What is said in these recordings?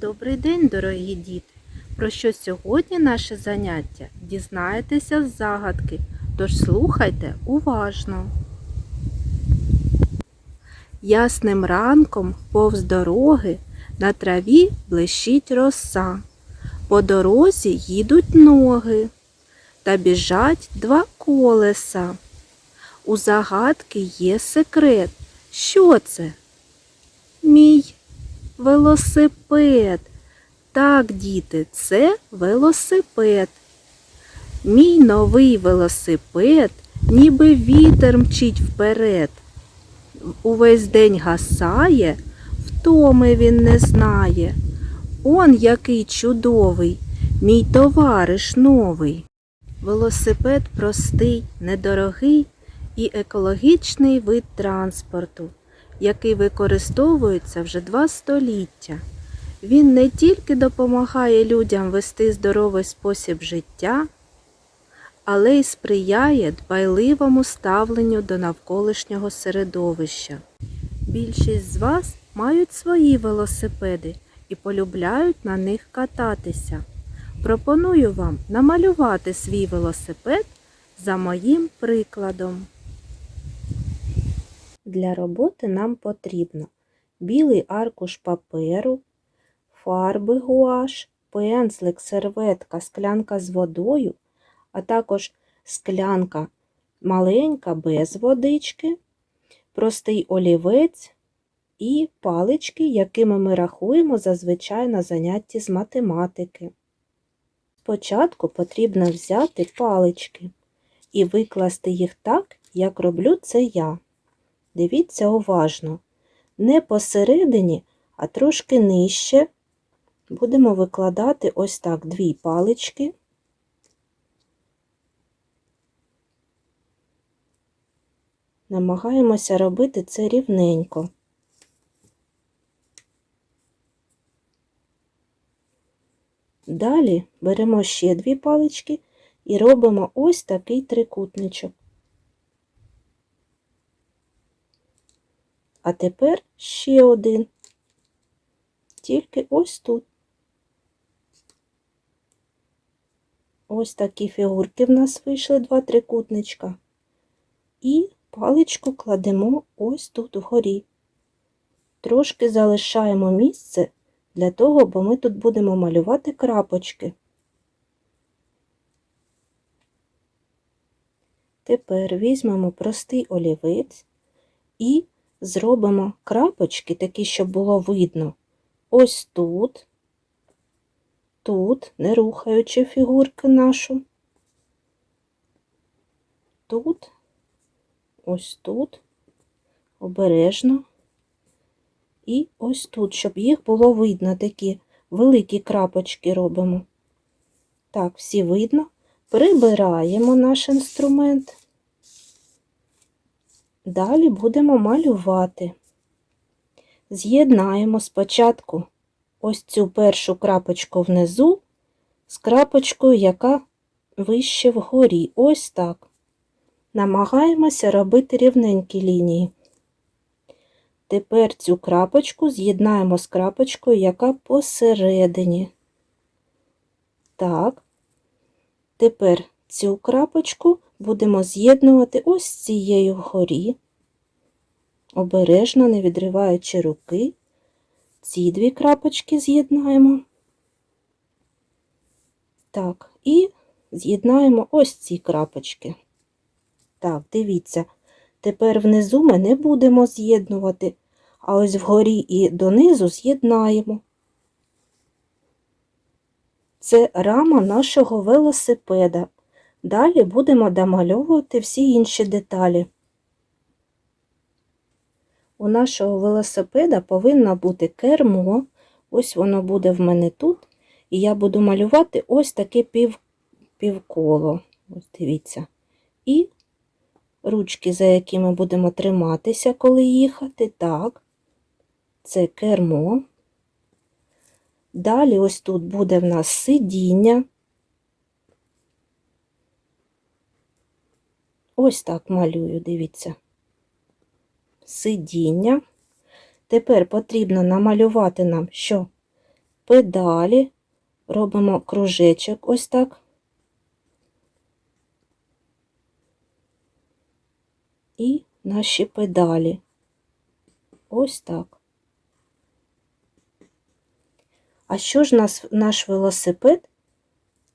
Добрий день, дорогі діти! Про що сьогодні наше заняття? Дізнаєтеся з загадки, тож слухайте уважно. Ясним ранком повз дороги на траві блищить роса. По дорозі їдуть ноги та біжать два колеса. У загадки є секрет. Що це? Мій велосипед. Так, діти, це велосипед. Мій новий велосипед, ніби вітер мчить вперед. Увесь день гасає, втоми він не знає. Он який чудовий, мій товариш новий. Велосипед простий, недорогий і екологічний вид транспорту, який використовується вже два століття. Він не тільки допомагає людям вести здоровий спосіб життя, але й сприяє дбайливому ставленню до навколишнього середовища. Більшість з вас мають свої велосипеди і полюбляють на них кататися. Пропоную вам намалювати свій велосипед за моїм прикладом. Для роботи нам потрібно білий аркуш паперу, фарби гуаш, пензлик, серветка, склянка з водою, а також склянка маленька без водички, простий олівець і палички, якими ми рахуємо зазвичай на занятті з математики. Спочатку потрібно взяти палички і викласти їх так, як роблю це я. Дивіться уважно. Не посередині, а трошки нижче будемо викладати ось так дві палички. Намагаємося робити це рівненько. Далі беремо ще дві палички і робимо ось такий трикутничок. А тепер ще один, тільки ось тут. Ось такі фігурки в нас вийшли два трикутничка. І паличку кладемо ось тут вгорі. Трошки залишаємо місце для того, бо ми тут будемо малювати крапочки. Тепер візьмемо простий олівець і зробимо крапочки, такі, щоб було видно. Ось тут, тут, не рухаючи фігурки нашу, тут, ось тут, обережно. І ось тут, щоб їх було видно, такі великі крапочки робимо. Так, всі видно. Прибираємо наш інструмент. Далі будемо малювати. З'єднаємо спочатку ось цю першу крапочку внизу з крапочкою, яка вище вгорі. Ось так. Намагаємося робити рівненькі лінії. Тепер цю крапочку з'єднаємо з крапочкою, яка посередині. Так, тепер цю крапочку будемо з'єднувати ось цією вгорі, обережно, не відриваючи руки. Ці дві крапочки з'єднаємо. Так, і з'єднаємо ось ці крапочки. Так, дивіться. Тепер внизу ми не будемо з'єднувати, а ось вгорі і донизу з'єднаємо. Це рама нашого велосипеда. Далі будемо домальовувати всі інші деталі. У нашого велосипеда повинно бути кермо, ось воно буде в мене тут, і я буду малювати ось таке пів, півколо. Ось дивіться. І ручки, за якими будемо триматися, коли їхати. Так, це кермо. Далі ось тут буде в нас сидіння. Ось так малюю, дивіться. Сидіння. Тепер потрібно намалювати нам, що педалі, робимо кружечок ось так. І наші педалі. Ось так. А що ж наш велосипед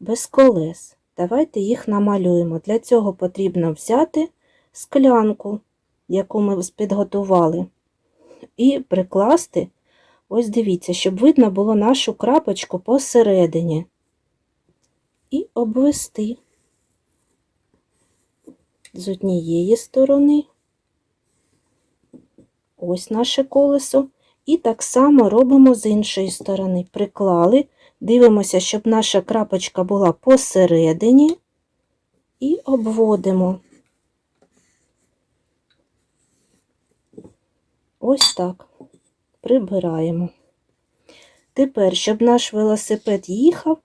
без колес? Давайте їх намалюємо. Для цього потрібно взяти склянку, яку ми підготували, і прикласти, ось дивіться, щоб видно було нашу крапочку посередині. І обвести з однієї сторони. Ось наше колесо. І так само робимо з іншої сторони. Приклали, дивимося, щоб наша крапочка була посередині, і обводимо. Ось так. Прибираємо. Тепер, щоб наш велосипед їхав,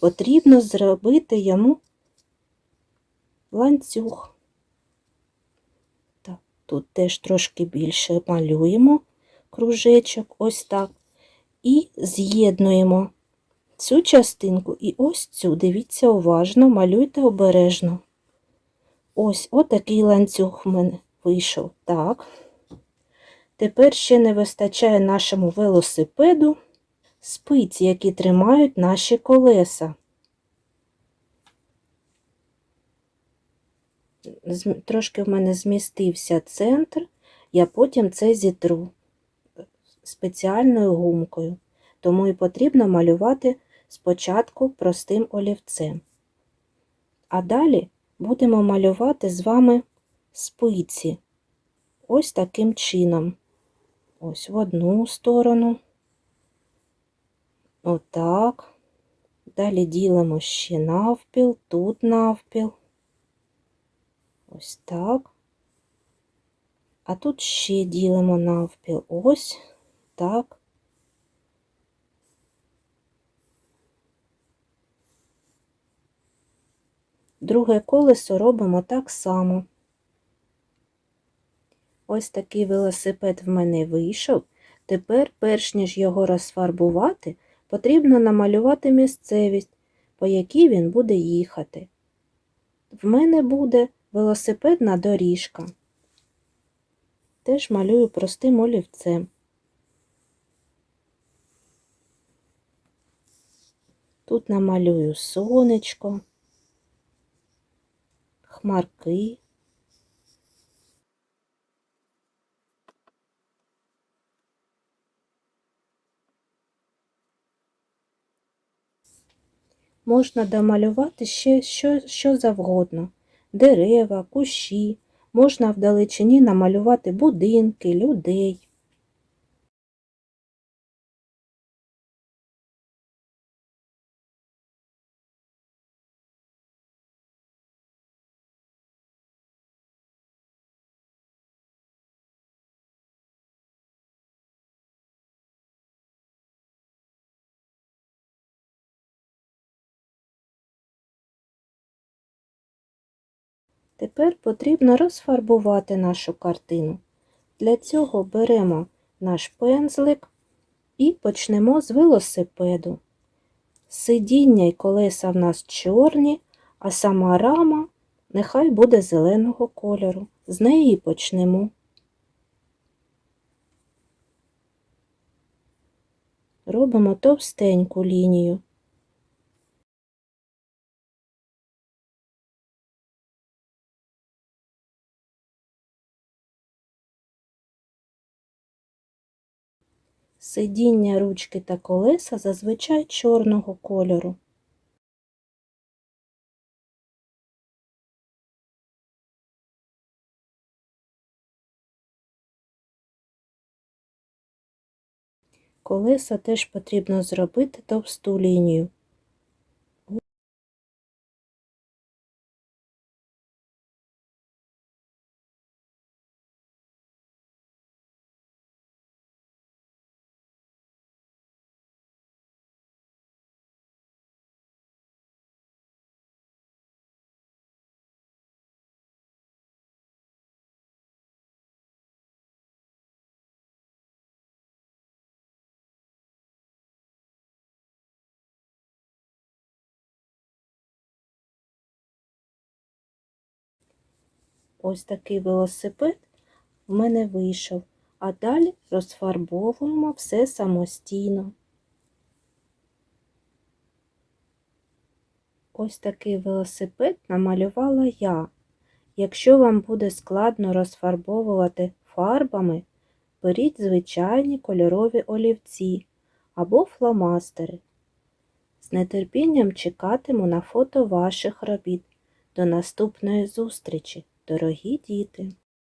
потрібно зробити йому ланцюг. Так, тут теж трошки більше малюємо кружечок, ось так. І з'єднуємо цю частинку і ось цю. Дивіться уважно, малюйте обережно. Ось отакий ланцюг в мене вийшов. Так. Тепер ще не вистачає нашому велосипеду спиці, які тримають наші колеса. Трошки в мене змістився центр, я потім це зітру спеціальною гумкою, тому і потрібно малювати спочатку простим олівцем. А далі будемо малювати з вами спиці ось таким чином. Ось в одну сторону. Отак. Далі ділимо ще навпіл, тут навпіл. Ось так. А тут ще ділимо навпіл. Ось так. Друге колесо робимо так само. Ось такий велосипед в мене вийшов. Тепер, перш ніж його розфарбувати, потрібно намалювати місцевість, по якій він буде їхати. В мене буде велосипедна доріжка. Теж малюю простим олівцем. Тут намалюю сонечко, хмарки. Можна домалювати ще що, що завгодно. Дерева, кущі, можна вдалечині намалювати будинки, людей. Тепер потрібно розфарбувати нашу картину. Для цього беремо наш пензлик і почнемо з велосипеду. Сидіння й колеса в нас чорні, а сама рама нехай буде зеленого кольору. З неї почнемо. Робимо товстеньку лінію. Сидіння ручки та колеса зазвичай чорного кольору. Колеса теж потрібно зробити товсту лінію. Ось такий велосипед в мене вийшов, а далі розфарбовуємо все самостійно. Ось такий велосипед намалювала я. Якщо вам буде складно розфарбовувати фарбами, беріть звичайні кольорові олівці або фломастери. З нетерпінням чекатиму на фото ваших робіт. До наступної зустрічі, дорогі діти!